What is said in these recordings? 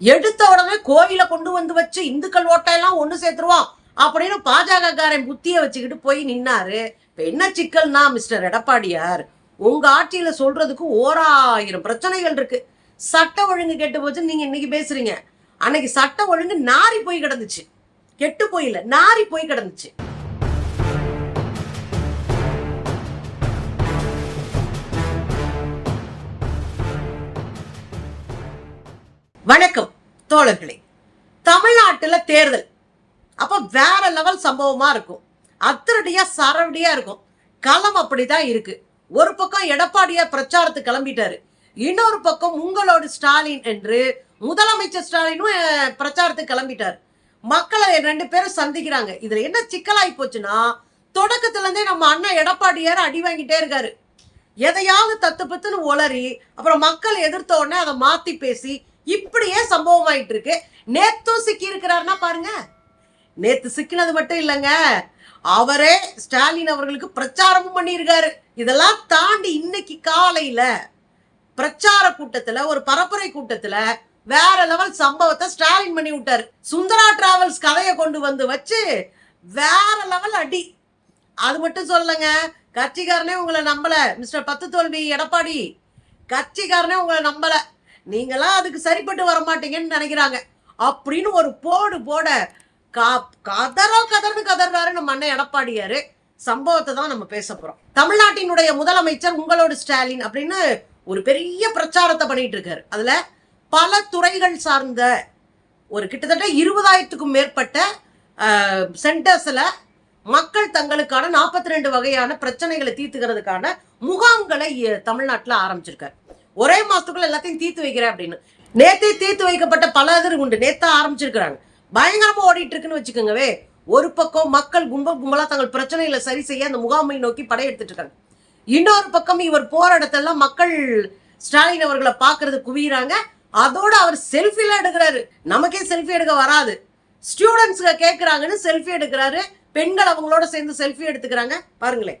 எடுத்த உடனே கோவில கொண்டு வந்து வச்சு இந்துக்கள் ஓட்டையெல்லாம் ஒண்ணு சேர்த்துருவோம் அப்படின்னு பாஜக காரன் புத்திய வச்சுக்கிட்டு போய் நின்னாரு. இப்ப என்ன சிக்கல்னா மிஸ்டர் எடப்பாடியார் உங்க ஆட்சியில சொல்றதுக்கு ஓராயிரம் பிரச்சனைகள் இருக்கு. சட்ட ஒழுங்கு கெட்டு போச்சு நீங்க இன்னைக்கு பேசுறீங்க. அன்னைக்கு சட்ட ஒழுங்கு நாரி போய் கிடந்துச்சு. கெட்டு போயில நாரி போய் கிடந்துச்சு. வணக்கம் தோழர்களே. தமிழ்நாட்டில் தேர்தல். அப்போ வேற லெவல் சம்பவமா இருக்கும். அத்திரடியா சரவடியா இருக்கும். களம் அப்படிதான் இருக்கு. ஒரு பக்கம் எடப்பாடியார் பிரச்சாரத்துக்கு கிளம்பிட்டாரு. இன்னொரு பக்கம் உங்களோட ஸ்டாலின் என்று முதலமைச்சர் ஸ்டாலினும் பிரச்சாரத்துக்கு கிளம்பிட்டார். மக்களை ரெண்டு பேரும் சந்திக்கிறாங்க. இதுல என்ன சிக்கலாகி போச்சுன்னா தொடக்கத்துல இருந்தே நம்ம அண்ணன் எடப்பாடியார் அடி வாங்கிட்டே இருக்காரு. எதையாவது தத்து பத்துன்னு உளறி அப்புறம் மக்கள் எதிர்த்த உடனே அதை மாத்தி பேசி இப்படியே சம்பவம் ஆயிட்டு இருக்கு நேத்தும் சிக்கி இருக்கிறாருன்னா பாருங்க. நேத்து சிக்கினது மட்டும் இல்லைங்க. அவரே ஸ்டாலின் அவர்களுக்கு பிரச்சாரமும் பண்ணியிருக்காரு. இதெல்லாம் தாண்டி இன்னைக்கு காலையில பிரச்சார கூட்டத்துல ஒரு பரப்புரை கூட்டத்துல வேற லெவல் சம்பவத்தை ஸ்டாலின் பண்ணி விட்டாரு. சுந்தரா டிராவல்ஸ் கதையை கொண்டு வந்து வச்சு வேற லெவல் அடி. அது மட்டும் சொல்லுங்க கட்சிக்காரனே உங்களை நம்பல. மிஸ்டர் பத்து தோல்வி எடப்பாடி. கட்சிக்காரனே உங்களை நம்பலை. நீங்களாம் அதுக்கு சரிப்பட்டு வர மாட்டீங்கன்னு நினைக்கிறாங்க. அப்படின்னு ஒரு போடு போட கா கதறோ கதர்னு கதறாரு நம்ம அண்ணன் எடப்பாடியாரு. சம்பவத்தை தான் நம்ம பேச போறோம். தமிழ்நாட்டினுடைய முதலமைச்சர் உங்களோட ஸ்டாலின் அப்படின்னு ஒரு பெரிய பிரச்சாரத்தை பண்ணிட்டு இருக்காரு. அதுல பல துறைகள் சார்ந்த ஒரு கிட்டத்தட்ட இருபதாயிரத்துக்கும் மேற்பட்ட சென்டர்ஸ்ல மக்கள் தங்களுக்கான நாற்பத்தி ரெண்டு வகையான பிரச்சனைகளை தீர்த்துக்கிறதுக்கான முகாம்களை தமிழ்நாட்டில் ஆரம்பிச்சிருக்காரு. ஒரே மாசத்துக்குள்ள எல்லாத்தையும் தீர்த்து வைக்கிறேன் அப்படின்னு. நேத்தே தீர்த்து வைக்கப்பட்ட பல இது உண்டு. நேத்தா ஆரம்பிச்சிருக்கிறாங்க. பயங்கரமா ஓடிட்டு இருக்குன்னு வச்சுக்கோங்கவே ஒரு பக்கம் மக்கள் கும்பல் கும்பலா தங்கள் பிரச்சனைகளை சரி செய்ய அந்த முகாமை நோக்கி படையெடுத்துட்டு இருக்காங்க. இன்னொரு பக்கம் இவர் போற இடத்தெல்லாம் மக்கள் ஸ்டாலின் அவர்களை பாக்குறது குவியறாங்க. அதோட அவர் செல்ஃபில எடுக்கிறாரு. நமக்கே செல்ஃபி எடுக்க வராது. ஸ்டூடெண்ட்ஸ்க கேட்குறாங்கன்னு செல்ஃபி எடுக்கிறாரு. பெண்கள் அவங்களோட சேர்ந்து செல்ஃபி எடுத்துக்கிறாங்க. பாருங்களேன்.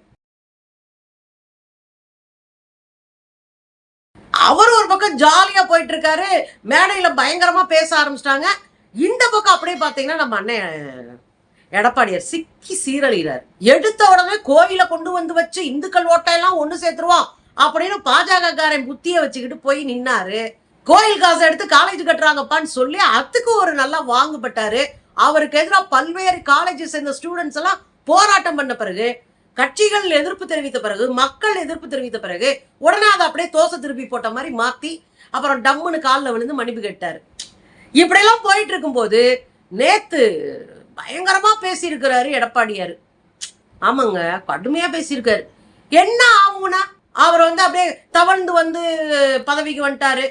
அவர் ஒரு பக்கம் ஜாலியா போயிட்டு இருக்காரு மேடையில பயங்கரமா பேச ஆரம்பிச்சிட்டாங்க. இந்த பக்கம் அப்படியே பாத்தீங்கன்னா நம்ம அண்ணன் எடப்பாடியார் சிக்கி சீரழிகிறார். எடுத்த உடனே கோயிலை கொண்டு வந்து வச்சு இந்துக்கள் ஓட்டையெல்லாம் ஒண்ணு சேர்த்துருவோம் அப்படின்னு பாஜகக்காரன் காரன் புத்திய வச்சுக்கிட்டு போய் நின்னாரு. கோயில் காசை எடுத்து காலேஜ் கட்டுறாங்கப்பான்னு சொல்லி அதுக்கு ஒரு நல்லா வாங்குபட்டாரு. அவருக்கு எதிராக பல்வேறு காலேஜ் சேர்ந்த ஸ்டூடெண்ட்ஸ் எல்லாம் போராட்டம் பண்ண பிறகு கட்சிகள் எதிர்ப்பு தெரிவித்த பிறகு மக்கள் எதிர்ப்பு தெரிவித்த பிறகு உடனே அதை அப்படியே தோசை திருப்பி போட்ட மாதிரி மாத்தி அப்புறம் டம்முன்னு காலில் விழுந்து மன்னிப்பு கேட்டாரு. இப்படியெல்லாம் போயிட்டு இருக்கும்போது நேத்து பயங்கரமா பேசியிருக்கிறாரு எடப்பாடியாரு. ஆமாங்க கடுமையா பேசியிருக்காரு. என்ன ஆகும்னா அவர் வந்து அப்படியே தவழ்ந்து வந்து பதவிக்கு வந்துட்டாரு.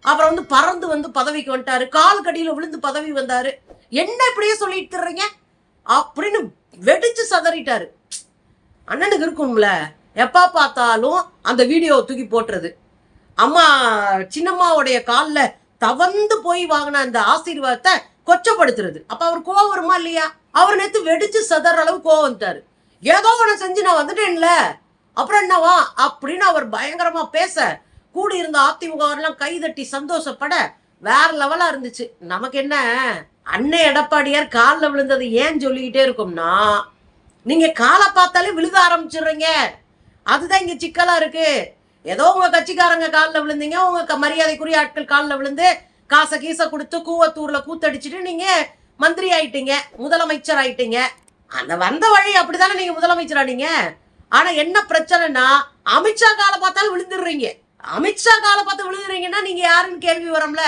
அப்புறம் வந்து பறந்து வந்து பதவிக்கு வந்துட்டாரு. கால் கடியில விழுந்து பதவி வந்தாரு. என்ன இப்படியே சொல்லிட்டு அப்படின்னு வெடிச்சு சதறிட்டாரு. அண்ணனுக்கு இருக்கும்ல. எப்போ பார்த்தாலும் அந்த வீடியோவை தூக்கி போட்டுறது. அம்மா சின்னம்மாவுடைய காலில் தவந்து போய் வாங்கின அந்த ஆசீர்வாதத்தை கொச்சப்படுத்துறது. அப்போ அவர் கோவம் வருமா இல்லையா? அவர் நேற்று வெடிச்சு சதற அளவு கோவம் வந்துட்டாரு. ஏதோ ஒன்று செஞ்சு நான் வந்துட்டேன்ல. அப்புறம் என்னவா? அப்படின்னு அவர் பயங்கரமா பேச கூடி இருந்த அதிமுக கைதட்டி சந்தோஷப்பட வேற லெவலா இருந்துச்சு. நமக்கு என்ன? அன்னை எடப்பாடியார் காலில் விழுந்தது ஏன் சொல்லிக்கிட்டே இருக்கோம்னா நீங்க காலை பார்த்தாலே விழுத ஆரம்பிச்சிடுறீங்க. அதுதான் இங்க சிக்கலா இருக்கு. ஏதோ உங்க கட்சிக்காரங்க காலில் விழுந்தீங்க உங்க மரியாதைக்குரிய ஆட்கள் காலில் விழுந்து காசை கீசை கொடுத்து கூவத்தூர்ல கூத்தடிச்சிட்டு நீங்க மந்திரி ஆயிட்டீங்க முதலமைச்சர் ஆயிட்டீங்க. அந்த வந்த வழி அப்படிதானே நீங்க முதலமைச்சர் ஆனீங்க ஆனா என்ன பிரச்சனைனா அமித்ஷா காலை பார்த்தாலும் விழுந்துடுறீங்க. அமித்ஷா காலை பார்த்து விழுந்துறீங்கன்னா நீங்க யாருன்னு கேள்வி வரும்ல.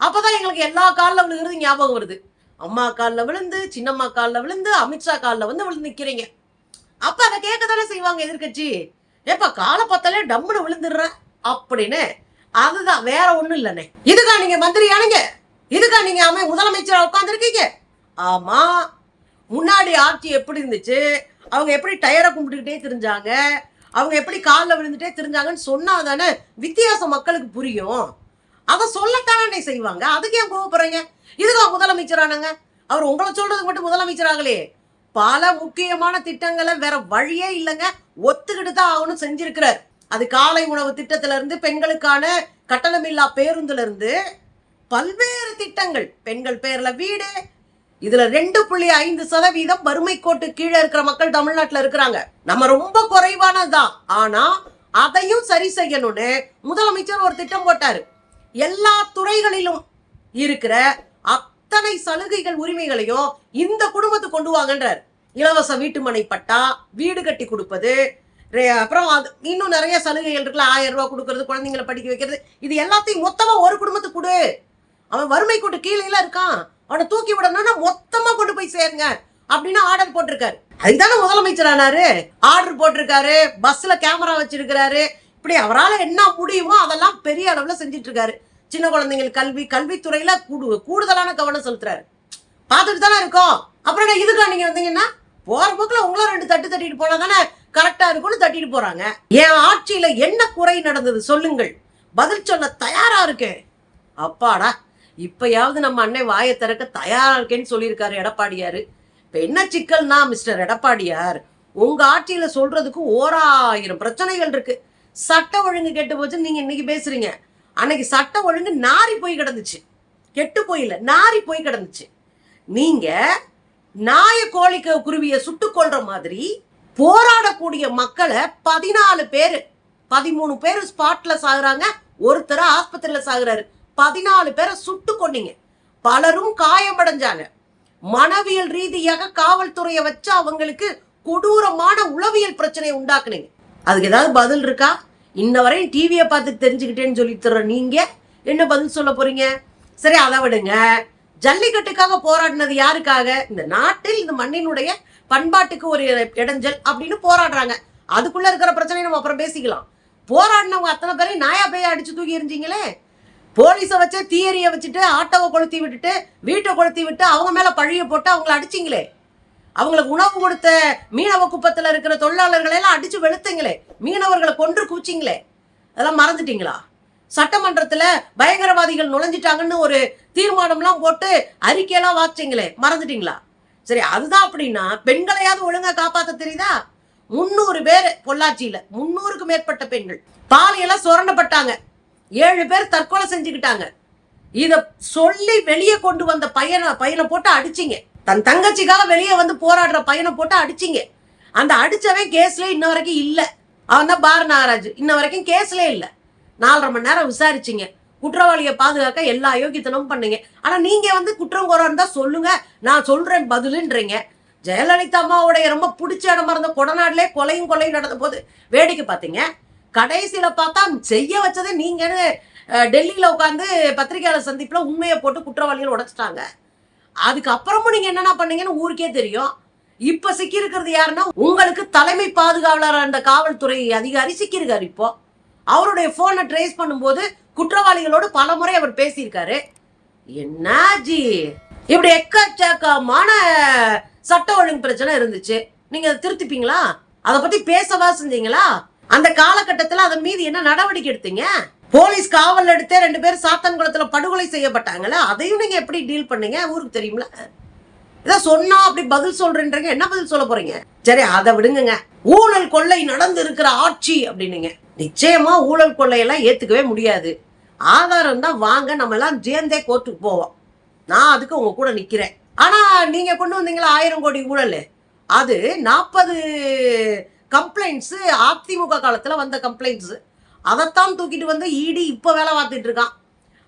அப்பதான் எங்களுக்கு எல்லா காலில் விழுகிறது ஞாபகம் வருது. அம்மா காலில் விழுந்து சின்னம்மா காலில் விழுந்து அமித்ஷா காலில் வந்து விழுந்து நிற்கிறீங்க அப்போ அதை கேட்க தானே செய்வாங்க எதிர்க்கட்சி? ஏப்பா காலை பார்த்தாலே டம்முன்னு விழுந்துடுறேன் அப்படின்னு. அதுதான் வேற ஒன்றும் இல்லைண்ணே. இதுக்கா நீங்கள் மந்திரி ஆனீங்க? இதுக்கா நீங்கள் அமை முதலமைச்சராக உட்காந்துருக்கீங்க ஆமாம் முன்னாடி ஆட்சி எப்படி இருந்துச்சு? அவங்க எப்படி டயரை கும்பிட்டுக்கிட்டே தெரிஞ்சாங்க? அவங்க எப்படி காலில் விழுந்துட்டே தெரிஞ்சாங்கன்னு சொன்னால் தானே வித்தியாசம் மக்களுக்கு புரியும். அதை சொல்லத்தானே செய்வாங்க. அதுக்கு ஏன் கோவப்படுறீங்க? இதுதான் முதலமைச்சரானுங்க. அவர் உங்களை சொல்றதுக்கு மட்டும் முதலமைச்சர் பல முக்கியமான திட்டங்களை வேற வழியே இல்லைங்க. ஒத்துக்கிட்டு தான் ஆகணும் செஞ்சிருக்கிறார். அது காலை உணவு திட்டத்துல இருந்து பெண்களுக்கான கட்டணமில்லா பேருந்துல இருந்து பல்வேறு திட்டங்கள். பெண்கள் பேர்ல வீடு. இதுல ரெண்டு புள்ளி ஐந்து சதவீதம் வறுமை கோட்டு கீழே இருக்கிற மக்கள் தமிழ்நாட்டுல இருக்கிறாங்க. நம்ம ரொம்ப குறைவானதுதான். ஆனா அதையும் சரி செய்யணும்னு முதலமைச்சர் ஒரு திட்டம் போட்டாரு. எல்லா துறைகளிலும் இருக்கிற அத்தனை சலுகைகள் உரிமைகளையும் இந்த குடும்பத்துக்கு கொண்டு வாங்கன்றார். இலவச வீட்டுமனை பட்டா வீடு கட்டி கொடுப்பது அப்புறம் அது இன்னும் நிறைய சலுகைகள் இருக்குல்ல ஆயிரம் ரூபா கொடுக்கறது குழந்தைங்களை படிக்க வைக்கிறது இது எல்லாத்தையும் மொத்தமா ஒரு குடும்பத்துக்கு கொடு. அவன் வறுமை கூட்டு கீழே இருக்கான். அவனை தூக்கி விடணும்னா மொத்தமா கொண்டு போய் சேருங்க அப்படின்னு ஆர்டர் போட்டிருக்காரு. அதுதானே முதலமைச்சர் ஆனாரு ஆர்டர் போட்டிருக்காரு. பஸ்ல கேமரா வச்சிருக்கிறாரு. இப்படி அவரால் என்ன முடியுமோ அதெல்லாம் பெரிய அளவுல செஞ்சிட்டு இருக்காரு. சின்ன குழந்தைங்கள் கல்வி கல்வித்துறையில கூடு கூடுதலான கவனம் செலுத்துறாரு. பார்த்துட்டு தானே இருக்கோம். அப்புறம் என்ன இதுக்கா நீங்க வந்தீங்கன்னா போற போக்குல உங்களும் ரெண்டு தட்டு தட்டிட்டு போனா தானே கரெக்டா இருக்கும்னு தட்டிட்டு போறாங்க. என் ஆட்சியில என்ன குறை நடந்தது சொல்லுங்கள். பதில் சொல்ல தயாரா இருக்கேன். அப்பாடா இப்பயாவது நம்ம அன்னை வாயை திறக்க தயாரா இருக்கேன்னு சொல்லியிருக்காரு எடப்பாடியாரு. இப்ப என்ன சிக்கல்னா மிஸ்டர் எடப்பாடியார் உங்க ஆட்சியில சொல்றதுக்கு ஓராயிரம் பிரச்சனைகள் இருக்கு. சட்ட ஒழுங்கு கெட்டு போச்சு நீங்க இன்னைக்கு பேசுறீங்க. அன்னைக்கு சட்டம் ஒழுங்கு நாரி போய் கிடந்துச்சு. கெட்டு போயில நாரி போய் கிடந்துச்சு. நீங்க நாய கோழிக்க குருவிய சுட்டு கொள்ற மாதிரி போராடக்கூடிய மக்களை பதினாலு பேர் பதிமூணு பேர் ஸ்பாட்ல சாகுறாங்க ஒருத்தர் ஆஸ்பத்திரியில சாகுறாரு. பதினாலு பேரை சுட்டு கொன்னீங்க. பலரும் காயமடைஞ்சாங்க. மனவியல் ரீதியாக காவல்துறையை வச்சு அவங்களுக்கு கொடூரமான உளவியல் பிரச்சனையை உண்டாக்குனீங்க. அதுக்கு ஏதாவது பதில் இருக்கா? இன்ன வரையும் டிவியை பார்த்து தெரிஞ்சுக்கிட்டேன்னு சொல்லி தர்ற நீங்க என்ன பதில் சொல்ல போறீங்க? சரி அதை விடுங்க. ஜல்லிக்கட்டுக்காக போராடினது யாருக்காக? இந்த நாட்டில் இந்த மண்ணினுடைய பண்பாட்டுக்கு ஒரு இடைஞ்சல் அப்படின்னு போராடுறாங்க. அதுக்குள்ள இருக்கிற பிரச்சனையை நம்ம அப்புறம் பேசிக்கலாம். போராடினவங்க அத்தனை பேரையும் நாயா பேய அடிச்சு தூக்கி எறிஞ்சிங்களே? போலீஸை வச்சு தியரியை வச்சுட்டு ஆட்டோவை கொளுத்தி விட்டுட்டு வீட்டை கொளுத்தி விட்டு அவங்க மேல பழிய போட்டு அவங்கள அடிச்சிங்களே? அவங்களுக்கு உணவு கொடுத்த மீனவ குப்பத்தில் இருக்கிற தொழிலாளர்களை எல்லாம் அடிச்சு வெளுத்தீங்களே. மீனவர்களை கொன்று கூச்சிங்களே. அதெல்லாம் மறந்துட்டீங்களா? சட்டமன்றத்துல பயங்கரவாதிகள் நுழைஞ்சிட்டாங்கன்னு ஒரு தீர்மானம்லாம் போட்டு அறிக்கையெல்லாம் வாச்சிங்களே மறந்துட்டீங்களா? சரி அதுதான் அப்படின்னா பெண்களையாவது ஒழுங்கா காப்பாத்த தெரியுதா? முந்நூறு பேர் பொள்ளாச்சியில முந்நூறுக்கு மேற்பட்ட பெண்கள். பாலியெல்லாம் சுரண்டப்பட்டாங்க. ஏழு பேர் தற்கொலை செஞ்சுக்கிட்டாங்க. இத சொல்லி வெளியே கொண்டு வந்த பையனை பையனை போட்டு அடிச்சிங்க. தன் தங்கச்சிக்காக வெளியே வந்து போராடுற பையனை போட்டு அடிச்சிங்க. அந்த அடிச்சவன் கேஸ்ல இன்ன வரைக்கும் இல்லை. அவன் தான் பார நாகராஜ் இன்ன வரைக்கும் கேஸ்ல இல்லை. நாலரை மணி நேரம் விசாரிச்சிங்க. குற்றவாளியை பாதுகாக்க எல்லா யோகித்தனமும் பண்ணீங்க. ஆனால் நீங்கள் வந்து குற்றம் குறம் தான் சொல்லுங்க. நான் சொல்கிறேன் பதிலுன்றீங்க. ஜெயலலிதா அம்மாவுடைய ரொம்ப பிடிச்ச இடமா இருந்த கொடநாட்டிலே கொலையும் கொலையும் நடந்த போது வேடிக்கை பார்த்தீங்க. கடைசியில் பார்த்தா செய்ய வச்சதே நீங்கன்னு டெல்லியில் உட்காந்து பத்திரிகையாளர் சந்திப்பில் உண்மையை போட்டு குற்றவாளிகள் உடைச்சிட்டாங்க. அதுக்கப்புறமும் நீங்க என்னென்ன பண்ணீங்கன்னு ஊருக்கே தெரியும். இப்ப சிக்கி இருக்கிறது யாருன்னா உங்களுக்கு தலைமை பாதுகாவலர் அந்த காவல்துறை அதிகாரி சிக்கியிருக்காரு இப்போ. அவருடைய போனை ட்ரேஸ் பண்ணும்போது குற்றவாளிகளோடு பலமுறை அவர் பேசியிருக்காரு. என்னாஜி இப்படி எக்கச்சக்கமான சட்ட ஒழுங்கு பிரச்சனை இருந்துச்சு. நீங்க அதை திருத்திப்பீங்களா? அதை பத்தி பேசவா செஞ்சீங்களா? அந்த காலகட்டத்தில் அதன் மீது என்ன நடவடிக்கை எடுத்தீங்க? போலீஸ் காவல் எடுத்தே ரெண்டு பேரும் சாத்தான்குளத்தில் படுகொலை செய்யப்பட்டாங்கல்ல அதையும் நீங்கள் எப்படி டீல் பண்ணீங்க? ஊருக்கு தெரியும்ல. இதை சொன்னா அப்படி பதில் சொல்றேன்றீங்க. என்ன பதில் சொல்ல போறீங்க? சரி அதை விடுங்கங்க. ஊழல் கொள்ளை நடந்து இருக்கிற ஆட்சி அப்படின்னீங்க. நிச்சயமா ஊழல் கொள்ளையெல்லாம் ஏத்துக்கவே முடியாது. ஆதாரம் தான் வாங்க நம்ம எல்லாம் சேர்ந்தே கோர்ட்டுக்கு போவோம். நான் அதுக்கு உங்க கூட நிக்கிறேன். ஆனா நீங்க கொண்டு வந்தீங்களா ஆயிரம் கோடி ஊழல்? அது நாற்பது கம்ப்ளைண்ட்ஸ் அதிமுக காலத்துல வந்த கம்ப்ளைண்ட்ஸ் அதைத்தான் தூக்கிட்டு வந்து இடி இப்போ வேலை பார்த்துட்டு இருக்கான்.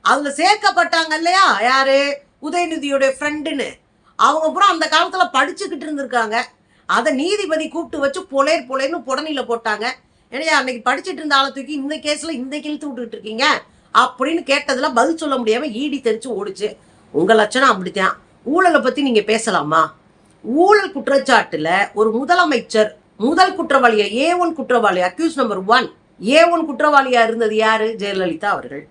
அதில் சேர்க்கப்பட்டாங்க இல்லையா? யாரு? உதயநிதியுடைய ஃப்ரெண்டுன்னு அவங்க பூரா அந்த காலத்தில் படிச்சுக்கிட்டு இருந்திருக்காங்க. அதை நீதிபதி கூப்பிட்டு வச்சு பொலேர் பொலேர்னு புடனியில் போட்டாங்க. ஏன்னா அன்னைக்கு படிச்சுட்டு இருந்த ஆளை தூக்கி இந்த கேஸில் இந்த கிழித்து விட்டுக்கிட்டு இருக்கீங்க? அப்படின்னு கேட்டதில் பதில் சொல்ல முடியாமல் ஈடி தெரிச்சு ஓடுச்சு. உங்கள் லட்சணம் அப்படித்தான். ஊழலை பற்றி நீங்கள் பேசலாமா? ஊழல் குற்றச்சாட்டில் ஒரு முதலமைச்சர் முதல் குற்றவாளியை ஏ ஒன் குற்றவாளி accuse number one A one குற்றவாளியாக இருந்தது யாரு? ஜெயலலிதா அவர்கள்.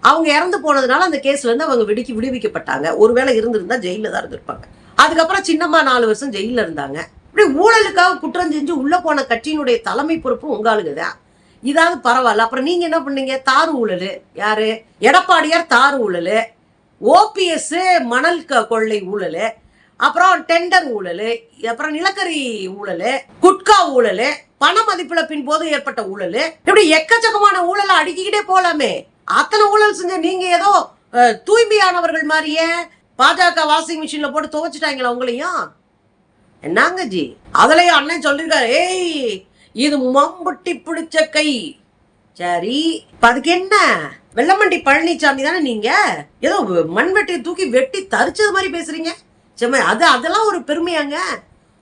அவங்க இறந்து போனதுனால அந்த கேஸ்லேருந்து அவங்க விடுக்கி விடுவிக்கப்பட்டாங்க. ஒருவேளை இருந்திருந்தா ஜெயிலில் தான் இருந்திருப்பாங்க. அதுக்கப்புறம் சின்னம்மா நாலு வருஷம் ஜெயிலில் இருந்தாங்க. இப்படி ஊழலுக்காக குற்றம் செஞ்சு உள்ளே போன கட்சியினுடைய தலைமை பொறுப்பு உங்க தான். இதாவது பரவாயில்ல. அப்புறம் நீங்கள் என்ன பண்ணீங்க? தாறு ஊழல். யாரு? எடப்பாடியார் தாறு ஊழல். ஓபிஎஸ் மணல் க- கொள்ளை ஊழல். அப்புறம் டெண்டர் ஊழல் அப்புறம் நிலக்கரி ஊழல் குட்கா ஊழல் பண மதிப்பிழப்பின் போது ஏற்பட்ட ஊழல். இப்படி எக்கச்சக்கமான ஊழலை அடுக்கிக்கிட்டே போலாமே. அத்தனை ஊழல் செஞ்ச நீங்க ஏதோ தூய்மையானவர்கள் மாதிரியே பாஜக வாஷிங் மிஷின்ல போட்டு துவைச்சிட்டாங்களா உங்களையும்? என்னங்க ஜி? அதுலயும் அண்ணன் சொல்லிருக்காரு ஏய் இது மம்புட்டி பிடிச்ச கை. சரி இப்ப அதுக்கு என்ன? வெள்ளமண்டி பழனிசாமி தானே நீங்க? ஏதோ மண்வெட்டியை தூக்கி வெட்டி தரிச்சது மாதிரி பேசுறீங்க. செம்மை. அது அதெல்லாம் ஒரு பெருமையாங்க.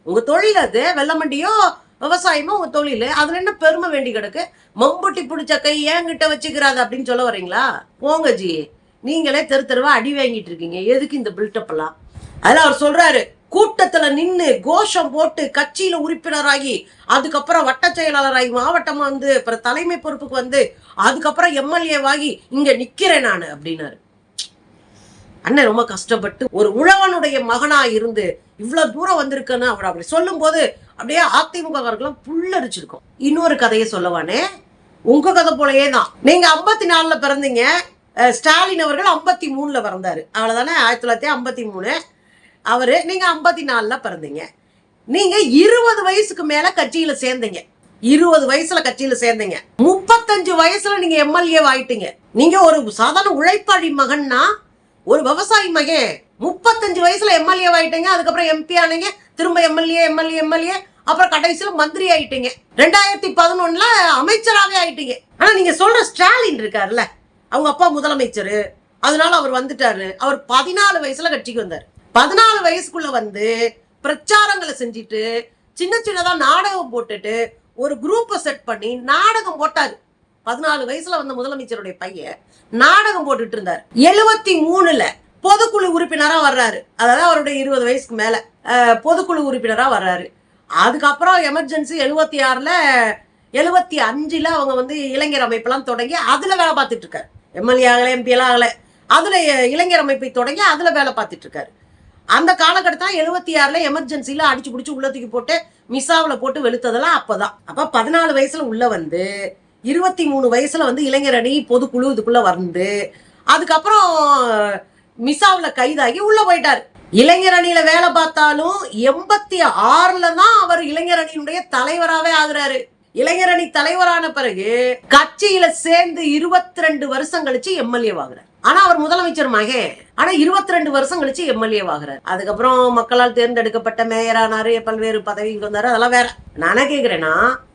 உங்க தொழில் அது. வெள்ளமண்டியோ விவசாயமோ உங்க தொழில். அதுல என்ன பெருமை வேண்டி கிடக்கு? மம்புட்டி பிடிச்ச கை ஏங்கிட்ட வச்சுக்கிறாது அப்படின்னு சொல்ல வரீங்களா? போங்க ஜி. நீங்களே தெரு தெருவா அடி வாங்கிட்டு இருக்கீங்க. எதுக்கு இந்த பில்டப் எல்லாம்? அதுல அவர் சொல்றாரு கூட்டத்துல நின்று கோஷம் போட்டு கட்சியில உறுப்பினராகி அதுக்கப்புறம் வட்ட செயலாளராகி மாவட்டமா வந்து அப்புறம் தலைமை பொறுப்புக்கு வந்து அதுக்கப்புறம் எம்எல்ஏவாகி இங்க நிக்கிறேன் நான் அப்படின்னாரு. அண்ணன் ரொம்ப கஷ்டப்பட்டு ஒரு உழவனுடைய மகனா இருந்து இவ்வளவு தூரம் வந்திருக்குன்னு அவர் அப்படி சொல்லும் போது அப்படியே அதிமுகக்காரர்கள்லாம் புல்லரிச்சிருக்கும். இன்னொரு கதையை சொல்லவானே. உங்க கதை போலயே தான். நீங்க ஐம்பத்தி நாலுல பிறந்தீங்க. ஸ்டாலின் அவர்கள் ஐம்பத்தி மூணுல பிறந்தாரு. அவ்வளவுதானே ஆயிரத்தி தொள்ளாயிரத்தி ஐம்பத்தி மூணு. அவரு நீங்க ஐம்பத்தி நாலுல பிறந்தீங்க. நீங்க இருபது வயசுக்கு மேல கட்சியில சேர்ந்தீங்க. இருபது வயசுல கட்சியில சேர்ந்தீங்க. முப்பத்தஞ்சு வயசுல நீங்க எம்எல்ஏ ஆயிட்டீங்க நீங்க ஒரு சாதாரண உழைப்பாளி மகன்னா ஒரு விவசாயி மகன் முப்பத்தஞ்சு வயசுல எம்எல்ஏ ஆயிட்டீங்க அதுக்கப்புறம் எம்பி ஆனீங்க திரும்ப எம்எல்ஏ எம்எல்ஏ எம்எல்ஏ அப்புறம் கடைசியில மந்திரி ஆயிட்டீங்க. ரெண்டாயிரத்தி பதினொன்னுல அமைச்சராகவே ஆயிட்டீங்க. ஆனா நீங்க சொல்ற ஸ்டாலின் இருக்காருல்ல அவங்க அப்பா முதலமைச்சர் அதனால அவர் வந்துட்டாரு. அவர் பதினாலு வயசுல கட்சிக்கு வந்தார். பதினாலு வயசுக்குள்ள வந்து பிரச்சாரங்களை செஞ்சுட்டு சின்ன சின்னதா நாடகம் போட்டுட்டு ஒரு குரூப்பை செட் பண்ணி நாடகம் போட்டாரு. பதினாலு வயசுல வந்த முதலமைச்சருடைய பையன் நாடகம் போட்டுட்டு இருந்தார். எழுபத்தி மூணுல பொதுக்குழு உறுப்பினரா வர்றாரு. அதாவது அவருடைய இருபது வயசுக்கு மேல பொதுக்குழு உறுப்பினரா வர்றாரு. அதுக்கப்புறம் எமர்ஜென்சி எழுபத்தி ஆறுல எழுபத்தி அஞ்சுல அவங்க வந்து இளைஞர் அமைப்பெல்லாம் தொடங்கி அதுல வேலை பார்த்துட்டு இருக்காரு. எம்எல்ஏ ஆகல எம்பி எல்லாம் ஆகல. அதுல இளைஞர் அமைப்பை தொடங்கி அதுல வேலை பார்த்துட்டு இருக்காரு. அந்த காலகட்டத்தில் எழுபத்தி ஆறுல எமர்ஜென்சில அடிச்சு பிடிச்சி உள்ளத்துக்கு போட்டு மிசாவில் போட்டு வெளுத்ததெல்லாம் அப்பதான். அப்ப பதினாலு வயசுல உள்ள வந்து இருபத்தி மூணு வயசுல வந்து இளைஞர் அணி பொதுக்குழு இதுக்குள்ள வந்து அதுக்கப்புறம் மிசாவில் கைதாகி உள்ள போயிட்டாரு. இளைஞர் அணியில வேலை பார்த்தாலும் எண்பத்தி ஆறுல தான் அவர் இளைஞர் அணியினுடைய தலைவராகவே ஆகுறாரு. இளைஞர் அணி தலைவரான பிறகு கட்சியில சேர்ந்து இருபத்தி ரெண்டு வருஷம் கழிச்சு எம்எல்ஏ ஆகுறாரு ஆனா அவர் முதலமைச்சர் மகன் ஆனா இருபத்தி ரெண்டு வருஷம் கழிச்சு எம்எல்ஏ ஆகிறார் அதுக்கப்புறம் மக்களால் தேர்ந்தெடுக்கப்பட்ட மேயரானாரு பல்வேறு பதவிக்கு வந்தாரு அதெல்லாம் வேற. நானே கேக்குறேன்னா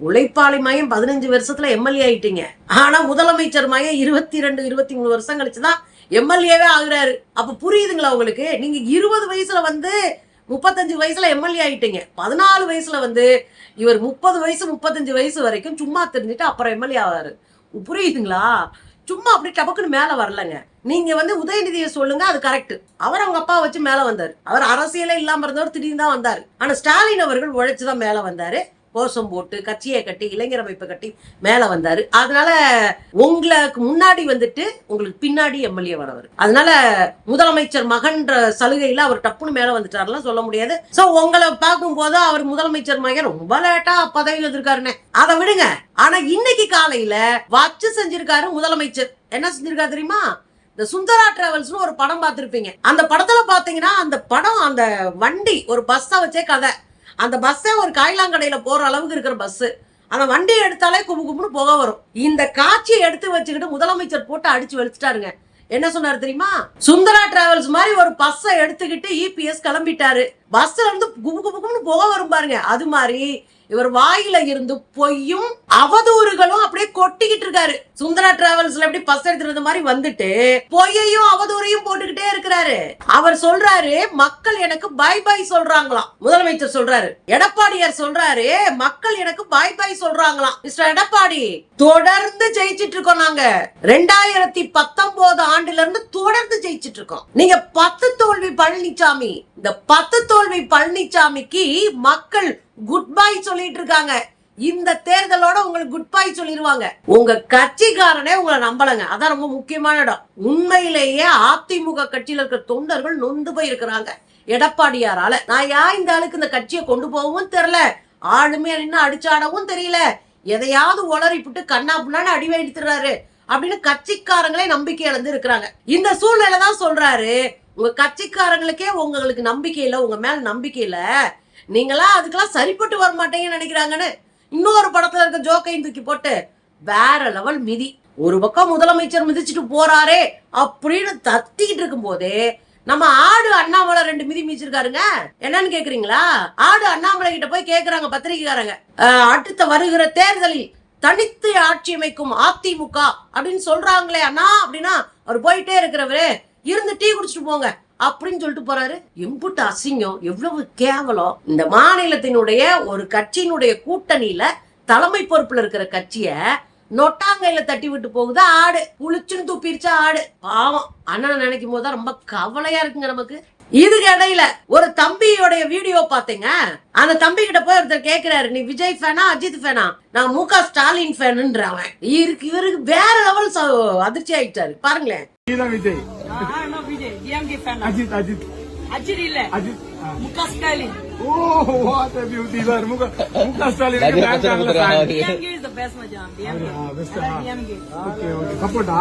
உழைப்பாளி மயம் பதினஞ்சு வருஷத்துல எம்எல்ஏ ஆயிட்டீங்க. ஆனா முதலமைச்சர் மையம் இருபத்தி ரெண்டு இருபத்தி மூணு வருஷம் கழிச்சுதான் எம்எல்ஏவே ஆகுறாரு. அப்ப புரியுதுங்களா உங்களுக்கு? நீங்க இருபது வயசுல வந்து முப்பத்தஞ்சு வயசுல எம்எல்ஏ ஆயிட்டீங்க. பதினாலு வயசுல வந்து இவர் முப்பது வயசு முப்பத்தஞ்சு வயசு வரைக்கும் சும்மா தெரிஞ்சுட்டு அப்புறம் எம்எல்ஏ ஆவாரு. புரியுதுங்களா? சும்மா அப்படி டபக்குன்னு மேல வரலங்க. நீங்க வந்து உதயநிதியை சொல்லுங்க அது கரெக்ட் அவர் அவங்க அப்பா வச்சு மேல வந்தாரு. அவர் அரசியலே இல்லாம இருந்தவர் திடீர்னு தான் வந்தாரு. ஆனா ஸ்டாலின் அவர்கள் உழைச்சுதான் மேல வந்தாரு. கோஷம் போட்டு கட்சியை கட்டி இளைஞர் அமைப்பை கட்டி மேல வந்தாரு. அதனால உங்களுக்கு முன்னாடி வந்துட்டு உங்களுக்கு பின்னாடி எம்எல்ஏ வரவர். அதனால முதலமைச்சர் மகன்ற சலுகையில அவர் டப்புன்னு மேல வந்துட்டாருலாம் சொல்ல முடியாது. சோ உங்களை பார்க்கும்போது அவர் முதலமைச்சர் மகன் ரொம்ப லேட்டா பதவி வந்திருக்காருன்னு அதை விடுங்க. ஆனா இன்னைக்கு காலையில வச்சு செஞ்சிருக்காரு முதலமைச்சர். என்ன செஞ்சிருக்காரு தெரியுமா? இந்த சுந்தரா டிராவல்ஸ்னு ஒரு படம் பார்த்துருப்பீங்க. அந்த படத்துல பாத்தீங்கன்னா அந்த படம் அந்த வண்டி ஒரு பஸ்ஸை வச்சே கதை. அந்த பஸ்ஸே ஒரு காய்லாங்கடையில போகிற அளவுக்கு இருக்கிற பஸ்ஸு அந்த வண்டியை எடுத்தாலே கும்பு கும்புன்னு புகை வரும். இந்த காட்சியை எடுத்து வச்சுக்கிட்டு முதலமைச்சர் போட்டு அடிச்சு வெளுத்துட்டாருங்க என்ன சொன்னார் தெரியுமா? சுந்தரா டிராவல்ஸ் மாதிரி ஒரு பஸ்ஸை எடுத்துக்கிட்டு இபிஎஸ் கிளம்பிட்டாரு. பஸ்ல இருந்து குபு குபு குபுன்னு புகை வரும் பாருங்க. அது மாதிரி இவர் வாயில இருந்து பொய்யும் அவதூறுகளும் அப்படியே கொட்டிக்கிட்டு இருக்காரு. சுந்தரா டிராவல்ஸ்ல எப்படி பஸ் எடுத்துறது மாதிரி வந்துட்டு பொய்யையும் அவதூறையும் போட்டுக்கிட்டே இருக்கிறாரு. அவர் சொல்றாரு மக்கள் எனக்கு பை பை சொல்றாங்களாம். முதலமைச்சர் சொல்றாரு. எடப்பாடியார் சொல்றாரு மக்கள் எனக்கு பை பை சொல்றாங்களாம். மிஸ்டர் எடப்பாடி தொடர்ந்து ஜெயிச்சிட்டு இருக்கோம் நாங்க. ரெண்டாயிரத்தி பத்தொன்பது ஆண்டுல இருந்து தொடர்ந்து ஜெயிச்சிட்டு இருக்கோம். நீங்க பத்து தோல்வி பழனிசாமி இந்த பத்து தோல்வி பழனிசாமிக்கு மக்கள் குட் பை சொல்லிட்டு இருக்காங்க இந்த தேர்தலோட உங்களுக்கு குட் பை சொல்லிடுவாங்க உங்க கட்சிக்காரனே உங்களை நம்பலங்க. அதான் ரொம்ப முக்கியமான இடம். உண்மையிலேயே அதிமுக கட்சியில இருக்கிற தொண்டர்கள் நொந்து போய் இருக்கிறாங்க எடப்பாடியாரால. நான் யா இந்த ஆளுக்கு இந்த கட்சியை கொண்டு போகவும் தெரியல. ஆளுமே நின்று அடிச்சாடவும் தெரியல. எதையாவது உளறி புட்டு கண்ணா புண்ணான்னு அடி எடுத்துறாரு அப்படின்னு கட்சிக்காரங்களே நம்பிக்கை இழந்து இருக்கிறாங்க. இந்த சூழ்நிலை தான் சொல்றாரு. உங்க கட்சிக்காரங்களுக்கே உங்களுக்கு நம்பிக்கை இல்லை. உங்க மேல நம்பிக்கை இல்லை. நீங்களா அதுக்கெல்லாம் சரிப்பட்டு வர மாட்டீங்கன்னு நினைக்கிறாங்கன்னு இன்னொரு படத்துல இருக்க ஜோக்கையும் தூக்கி போட்டு வேற லெவல் மிதி. ஒரு பக்கம் முதலமைச்சர் மிதிச்சுட்டு போறாரே அப்படின்னு தத்திக்கிட்டு இருக்கும் போதே நம்ம ஆடு அண்ணாமலை ரெண்டு மிதி மிதிச்சிருக்காருங்க. என்னன்னு கேக்குறீங்களா? ஆடு அண்ணாமலை கிட்ட போய் கேக்குறாங்க பத்திரிகைக்காரங்க. அஹ், அடுத்த வருகிற தேர்தலில் தனித்து ஆட்சி அமைக்கும் அதிமுக அப்படின்னு சொல்றாங்களே அண்ணா அப்படின்னா அவர் போயிட்டே இருக்கிறவரு இருந்து டீ குடிச்சிட்டு போங்க. அப்படின்னு சொல்லிட்டு போறாரு. எம்புட்டு அசிங்கம் எவ்வளவு கேவலம். இந்த மாநிலத்தினுடைய ஒரு கட்சியினுடைய கூட்டணியில தலைமை பொறுப்புல இருக்கிற கட்சிய நொட்டாங்கையில தட்டி விட்டு போகுது ஆடு. குளிச்சுன்னு துப்பிருச்சா ஆடு. பாவம். அண்ணனை நினைக்கும் போதுதான் ரொம்ப கவலையா இருக்குங்க நமக்கு. இதுக்கு இடையில ஒரு தம்பியோடைய வீடியோ பாத்தீங்க அந்த தம்பி கிட்ட போய் ஒருத்தர் கேக்குறாரு நீ விஜய் ஃபேனா அஜித் ஃபேனா நான் மு க ஸ்டாலின் ஃபேனுன்றவன் இவருக்கு இவருக்கு வேற லெவல் அதிர்ச்சி ஆயிட்டாரு. பாருங்களேன். அஜித் அஜித் Ajit இல்ல. அஜித் ஆ. Mu Ka Stalin. Oh what a beauty sir Mu Ka Mu Ka Stalin bank. DMK. Ah, best, I like ah. DMK. Okay okay சப்போர்ட்டா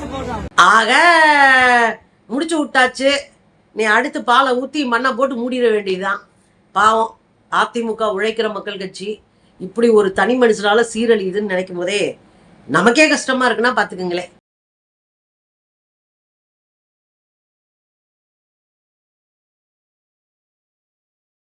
support him. ஆக முடிச்சு விட்டாச்சு நீ அடுத்து பாலை ஊத்தி மண்ணை போட்டு மூடிட வேண்டியதுதான் பாவம் அதிமுக உழைக்கிற மக்கள் கட்சி இப்படி ஒரு தனி மனுஷனால சீரழியுதுன்னு நினைக்கும் போதே நமக்கே கஷ்டமா இருக்குன்னா பாத்துக்கங்களேன்